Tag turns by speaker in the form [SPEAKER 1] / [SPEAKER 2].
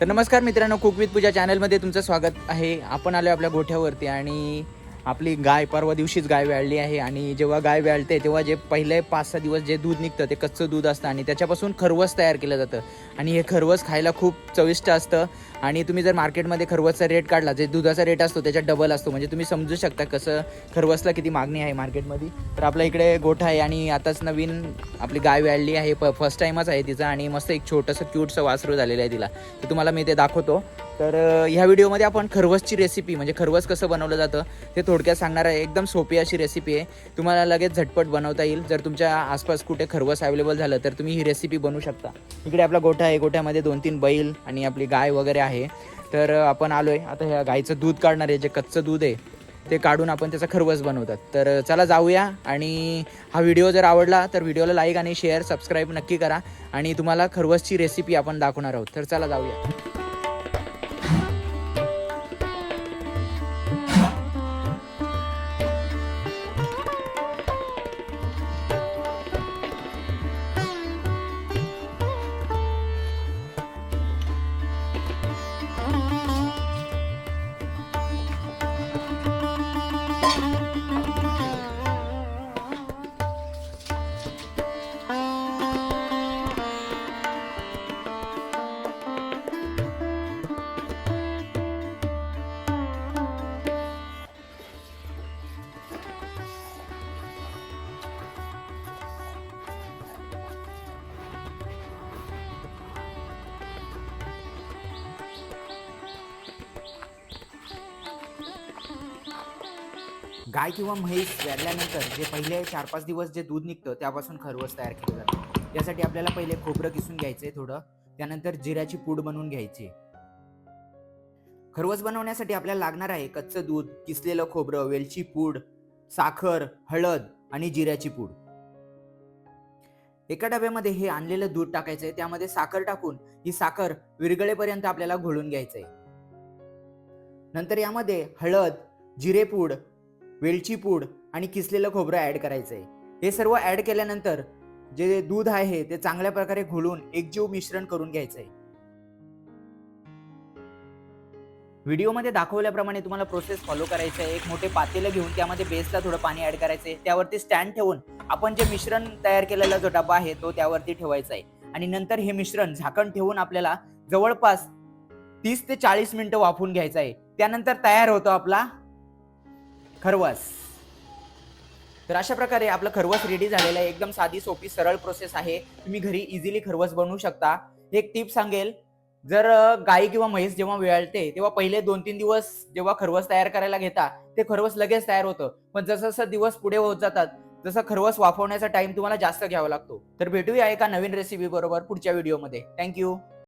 [SPEAKER 1] तर नमस्कार मित्रांनो कुकविथ पूजा चॅनलमध्ये तुमचं स्वागत आहे. आपण आलो आपल्या गोठ्यावरती आणि आपली गाय परवा दिवशीच गाय व्याळली आहे आणि जेव्हा गाय व्याळते तेव्हा जे पहिले पाच सहा दिवस जे दूध निघतं ते कच्चं दूध असतं आणि त्याच्यापासून खरवस तयार केलं जातं. आणि हे खरवस खायला खूप चविष्ट असतं. आणि तुम्ही जर मार्केटमध्ये खरवसचा रेट काढला जे दुधाचा रेट असतो त्याच्यात डबल असतो. म्हणजे तुम्ही समजू शकता कसं खरवसला किती मागणी आहे मार्केटमध्ये. तर आपल्या इकडे गोठा आहे आणि आताच नवीन आपली गाय व्याळली आहे. प फर्स्ट टाईमच आहे तिचा आणि मस्त एक छोटंसं क्यूटसं वासरू झालेलं आहे तिला. तर तुम्हाला मी ते दाखवतो. तर ह्या व्हिडिओमध्ये आपण खरवसची रेसिपी म्हणजे खरवस कसं बनवलं जातं ते थोडक्यात सांगणार आहे. एकदम सोपी अशी रेसिपी आहे. तुम्हाला लगेच झटपट बनवता येईल. जर तुमच्या आसपास कुठे खरवस अवेलेबल झालं तर तुम्ही ही रेसिपी बनवू शकता. इकडे आपला गोठा आहे. गोठ्यामध्ये दोन तीन बैल आणि आपली गाय वगैरे आहे. तर आपण आलो आहे आता ह्या गायीचं दूध काढणार आहे. जे कच्चं दूध आहे ते काढून आपण त्याचा खरवस बनवतात. तर चला जाऊया. आणि हा व्हिडिओ जर आवडला तर व्हिडिओला लाईक आणि शेअर सबस्क्राईब नक्की करा. आणि तुम्हाला खरवसची रेसिपी आपण दाखवणार आहोत. तर चला जाऊया. Thank you. गाय किंवा म्हैस वेरल्यानंतर जे पहिले चार पाच दिवस जे दूध निघतं त्यापासून खरवस तयार केलं जातं. त्यासाठी आपल्याला पहिले खोबरं किसून घ्यायचं आहे थोडं. त्यानंतर जिऱ्याची पूड बनवून घ्यायची. खरवस बनवण्यासाठी आपल्याला लागणार आहे कच्चं दूध किसलेलं खोबरं वेलची पूड साखर हळद आणि जिऱ्याची पूड. एका डब्यामध्ये हे आणलेलं दूध टाकायचंय त्यामध्ये साखर टाकून ही साखर विरगळेपर्यंत आपल्याला घोळून घ्यायचंय नंतर यामध्ये हळद जिरेपूड वेलची पूड आणि किसलेलं खोबरं ॲड करायचं आहे हे सर्व ॲड केल्यानंतर जे दूध आहे ते चांगल्या प्रकारे घोळून एकजीव मिश्रण करून घ्यायचं आहे व्हिडिओमध्ये दाखवल्याप्रमाणे तुम्हाला प्रोसेस फॉलो करायचं आहे एक मोठे पातेलं घेऊन त्यामध्ये बेसला थोडं पाणी ऍड करायचं आहे त्यावरती स्टँड ठेवून आपण जे मिश्रण तयार केलेला जो डबा आहे तो त्यावरती ठेवायचा आहे आणि नंतर हे मिश्रण झाकण ठेवून आपल्याला जवळपास तीस ते चाळीस मिनिटं वाफून घ्यायचं आहे त्यानंतर तयार होतो आपला खरवस. तर अशा प्रकारे आपलं खरवस रेडी झालेलं आहे. एकदम साधी सोपी सरळ प्रोसेस आहे. तुम्ही घरी इझिली खरवस बनवू शकता. एक टिप सांगेल. जर गाई किंवा म्हैस जेव्हा वेळते तेव्हा पहिले दोन तीन दिवस जेव्हा खरवस तयार करायला घेता ते खरवस लगेच तयार होतं. पण जसं जसं दिवस पुढे होत जातात जसं खरवस वाफवण्याचा टाइम तुम्हाला जास्त घ्यावा लागतो. तर भेटूया एका नवीन रेसिपी बरोबर पुढच्या व्हिडिओमध्ये थँक्यू